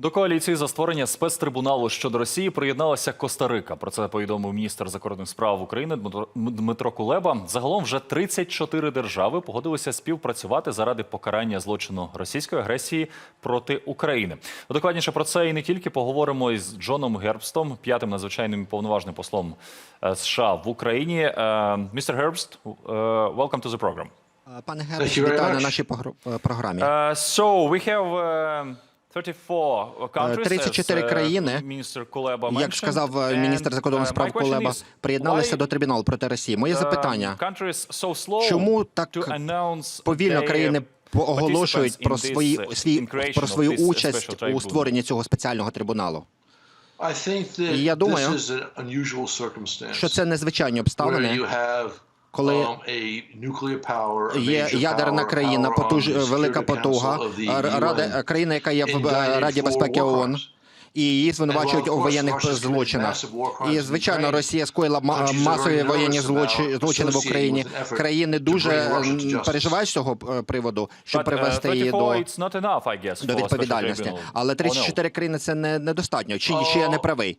До коаліції за створення спецтрибуналу щодо Росії приєдналася Коста-Рика. Про це повідомив міністр закордонних справ України Дмитро- Дмитро Кулеба. Загалом вже 34 держави погодилися співпрацювати заради покарання злочину російської агресії проти України. Докладніше про це і не тільки поговоримо із Джоном Гербстом, п'ятим надзвичайним і повноважним послом е, США в Україні. Е, Містер Гербст, е, welcome to the program. Пане Thank Гербс, you very вітаю на нашій програмі. Uh, so we have uh, 34 countries, 34 uh, країни, Міністр Кулеба Як сказав е, міністр закордонних справ Кулеба, приєдналися до трибуналу проти Росії. Моє запитання: чому так повільно країни оголошують про свої свій про свою участь у створенні цього спеціального трибуналу? І я думаю, Що це незвичайні обставини, коли um, є ядерна країна, потуж велика потуга, Council of the р- рада UN, країна, яка є в е, Раді безпеки ООН. І її звинувачують у воєнних злочинах. І звичайно. Росія скоїла масові воєнні злочини в Україні. Країни дуже переживають з цього е, приводу, щоб uh, привести її 34 до. До відповідальності, але Or no? 34 країни це не недостатньо. Чи, чи я не правий?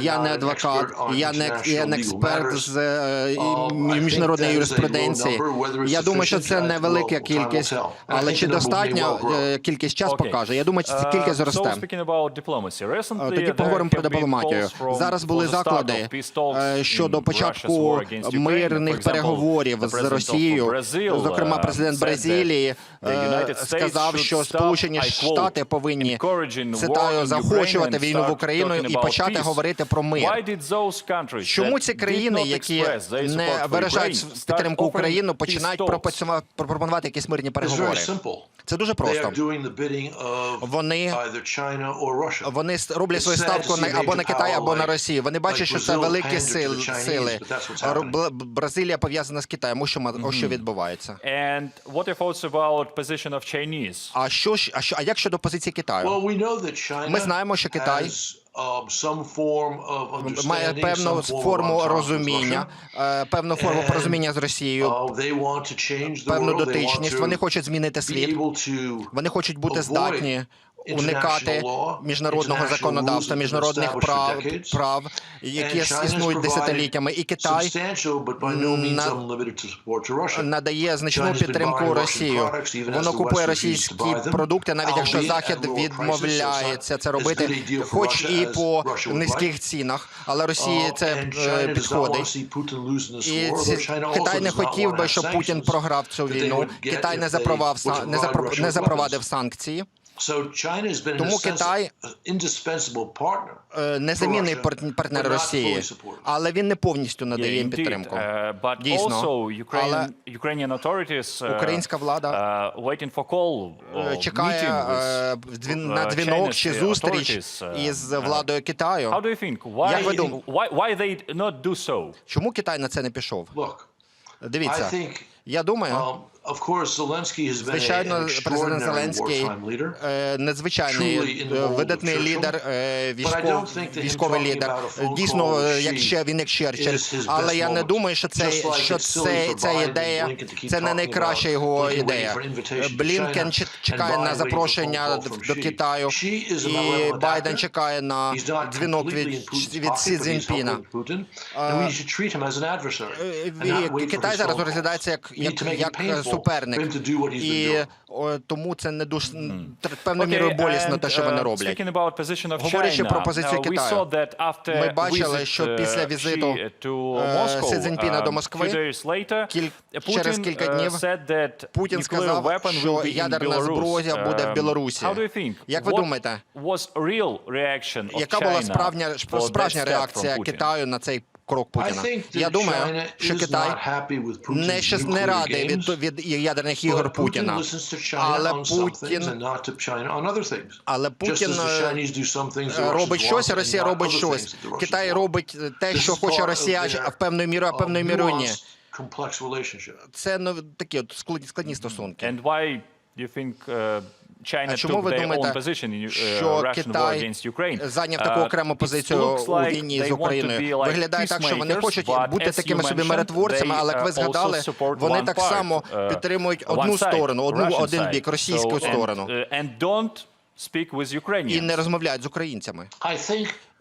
Я не адвокат, я не, я не експерт з е, Um, міжнародної юриспруденції. Я думаю, що це невелика кількість, але чи е, кількість час покаже. Я думаю, що Uh, кількість зросте. Speaking about diplomacy, recently Тоді поговоримо про дипломатію. Зараз були заклади е, щодо початку мирних переговорів з Росією. Зокрема, uh, президент Бразилії е, сказав, що Сполучені Штати повинні цитаю and війну в Україну talking і почати говорити про мир. Чому ці країни, які не виражають підтримку peace починають пропонувати якісь мирні переговори? Це дуже просто. Вони Вони роблять свою ставку на або на Китай, або на Росію. Вони бачать, що це великі сили. Б- Бразилія пов'язана з Китаєм. Ось що ма- ось що відбувається. And what your thoughts about position of Chinese? А що ж, а що, а як щодо позиції Китаю? Ми знаємо, що Китай um, Має певну form of форму розуміння, е, певну форму порозуміння з Росією, Uh, певну дотичність. Вони хочуть змінити світ. Вони хочуть бути здатні уникати міжнародного законодавства, міжнародних прав, прав, які існують десятиліттями. І Китай надає значну підтримку Росію. Воно купує російські продукти, навіть якщо Захід відмовляється це робити, хоч і по низьких цінах, але Росії Uh, це е, підходить. І Китай не хотів би, щоб Путін програв цю війну. Китай не запровав не запровадив санкції. So China has been in Тому Китай, an indispensable partner Е, Незамінний партнер Росії, але він не повністю надає їм підтримку. Uh, Дійсно. Але Ukrainian authorities uh, Українська влада uh, waiting for call е, or чекає meeting е, with, дзвін- uh, на дзвінок чи Chinese зустріч authorities, uh, із uh, владою Китаю. How do you think? Why, Як ви дум- why, why they not do so? Чому Китай на це не пішов? Дивіться, I think я думаю, um, of course Zelensky has been a, звичайно, президент Зеленський е, надзвичайний е, видатний лідер, е, військов, військовий лідер. Дійсно, е, як ще він як Черчилль. Але я не думаю, що це що це ця ідея, це не найкраща його ідея. Блінкен чекає на запрошення до. Китаю, і Байден чекає на дзвінок від від Сі Цзіньпіна. Китай зараз розглядається як, як, як суперник. І о, тому це не дуже певною Okay, мірою болісно, те, що вони uh, роблять. Говорячи про позицію uh, Китаю, ми бачили, що uh, після візиту е, Сі Цзіньпіна до few Москви, через кілька uh, днів Путін сказав, що ядерна зброя буде в Um, Білорусі. Як ви думаєте? Яка була справжня, справжня реакція? Китаю на цей крок Путіна? Я думаю, що Китай не, не радий від, від ядерних ігор Путіна. Але Путін. Але Путін е, е, робить щось, Росія робить щось. Китай робить е, те, що хоче Росія, в певною мірою, а uh, певною мірою ні. Це ну, такі от складні, складні стосунки. And why do you think uh, China а чому ви думаєте, position, uh, що Китай зайняв таку окрему позицію like у війні з Україною? Like Виглядає так, що вони хочуть бути такими собі миротворцями, але як ви згадали, вони так само підтримують одну сторону, одну один бік, російську сторону. І не розмовляють з українцями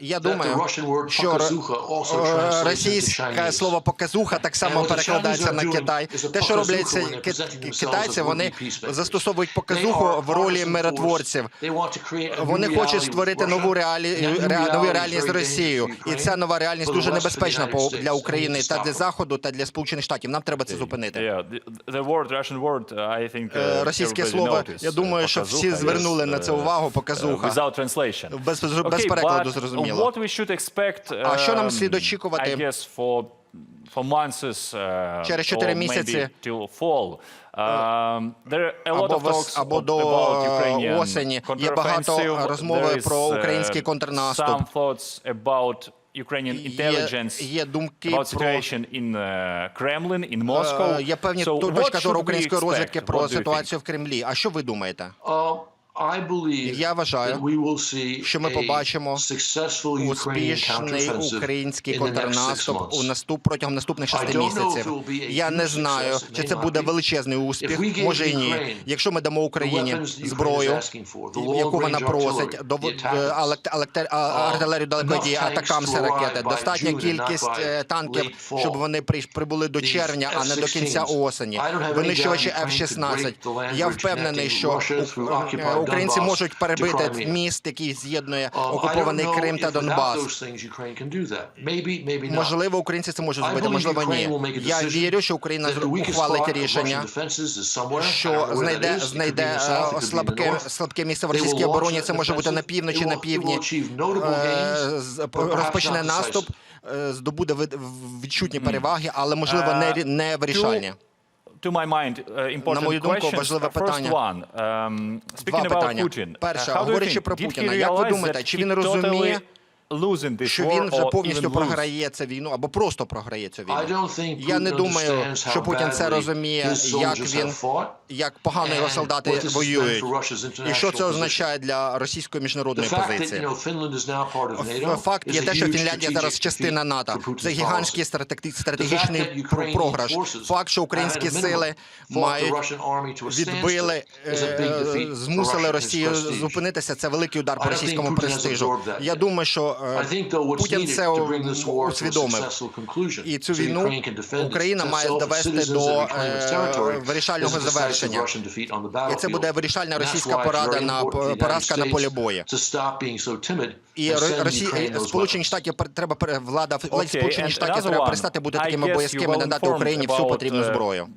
я думаю, що е, російське слово показуха так само перекладається на Китай. Те, що роблять китайці, вони застосовують показуху в ролі миротворців. Вони хочуть створити нову реалі нову реальність з і ця нова реальність дуже небезпечна для України та для заходу та для сполучених штатів. Нам треба це зупинити. Е, російське слово. Я думаю, що всі звернули на це увагу. Показуха без, без перекладу зрозуміло зрозуміло. What we should expect, um, а що нам слід ем, очікувати? I guess for, for months, uh, через 4 місяці till fall. Um, there are a lot або, of talks або до е, осені є багато розмови про е, український контрнаступ. Some thoughts about Ukrainian intelligence є, є думки about situation про... in uh, Kremlin, in Moscow. Є певні so, точка зору української розвідки про ситуацію в Кремлі. А що ви думаєте? Uh, я вважаю, що ми побачимо успішний український контрнаступ у наступ протягом наступних шести місяців. Я не знаю, чи це буде величезний успіх. Може і ні. Якщо ми дамо Україні зброю, яку вона просить, до артилерію далеко дії атакамси ракети. Достатня кількість е, танків, щоб вони прибули до червня, а не до кінця осені. Винищувачі F-16. Я впевнений, що українці можуть перебити міст, який з'єднує окупований Крим та Донбас. Можливо, українці це можуть зробити. Можливо, ні. Я вірю, що Україна ухвалить рішення, що знайде знайде е, слабке слабке місце в російській обороні. Це може бути на півночі, на півдні е, розпочне наступ, е, здобуде відчутні переваги, але можливо не не вирішальні to my mind, uh, important На мою думку, questions. важливе Uh, First питання. one, um, Два speaking about питання. Putin. uh, Перше, how do you говорячи think, про did he Путіна, як ви realize думаєте, that чи he він totally розуміє що він вже повністю програє цю війну або просто програє цю війну. Я не думаю, що Путін це розуміє, як він як погано його солдати воюють. І що це означає для російської міжнародної позиції? Факт є те, що Фінляндія зараз частина НАТО. Це гігантський стратегічний програш. Факт, що українські сили мають відбили, е, змусили Росію зупинитися. Це великий удар по російському престижу. Я думаю, що Е, Путін це усвідомив. І цю війну Україна має довести до е, вирішального завершення. І це буде вирішальна російська порада на поразка на полі бою. І Росії сполучені штати треба влада в сполучені штати треба перестати бути такими боязкими надати Україні всю потрібну зброю.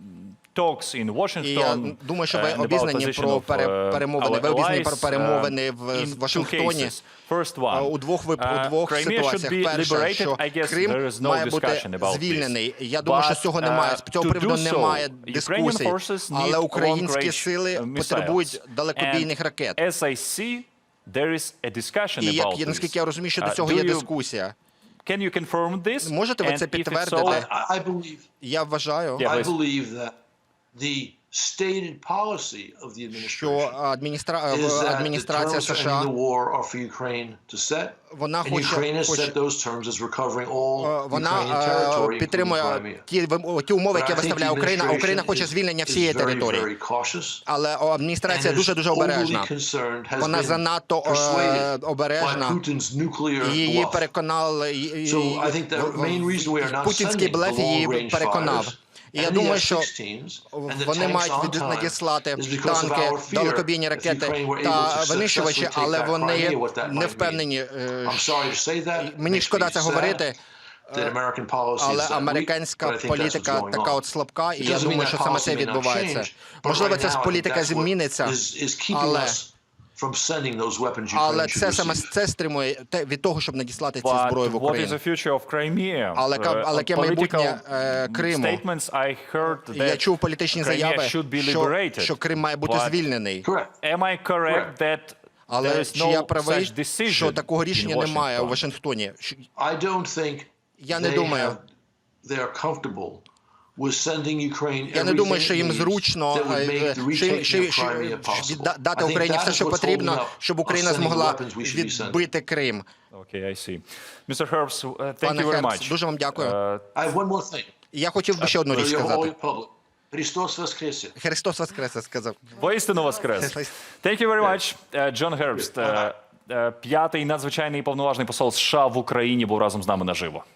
Talks in І я думаю, що ви обізнані про перемовини. Ви обізнані про перемовини в Вашингтоні е, у двох у двох ситуаціях. Перше, що Крим має бути звільнений. Я думаю, що з цього немає. З цього приводу немає дискусій. Але українські сили потребують далекобійних ракет. І як наскільки я розумію, що до цього є дискусія. Can you confirm this? Можете ви це підтвердити? Я вважаю. I believe that що адміністра... адміністрація США вона хоче, хоче... Е, вона е, підтримує е, ті, ті умови, які виставляє Україна. Україна хоче звільнення всієї території. Але адміністрація дуже дуже обережна. Вона занадто обережна. Її переконали. Путінський блеф її переконав. Я думаю, що вони мають від надіслати танки, далекобійні ракети та винищувачі, але вони не впевнені. Мені шкода це говорити. Але американська політика така от слабка, і я думаю, що е, е, саме це відбувається. Можливо, ця політика зміниться, але але це саме це стримує те від того, щоб надіслати ці зброї в Україну. Але але яке майбутнє е, Криму? Я чув політичні заяви, що, що Крим має бути звільнений. that але чи я правий, що такого рішення немає у Вашингтоні? Я не думаю. They are comfortable я не думаю, що їм зручно е, що дати Україні все, що потрібно, щоб Україна змогла відбити Крим. Uh, Пане Хербс, дуже вам дякую. Uh, я хотів би ще одну річ сказати. Христос воскресе. Христос воскресе, сказав. Воістину воскрес. Thank you very much, uh, John Herbst. П'ятий надзвичайний і повноважний посол США в Україні був разом з нами наживо.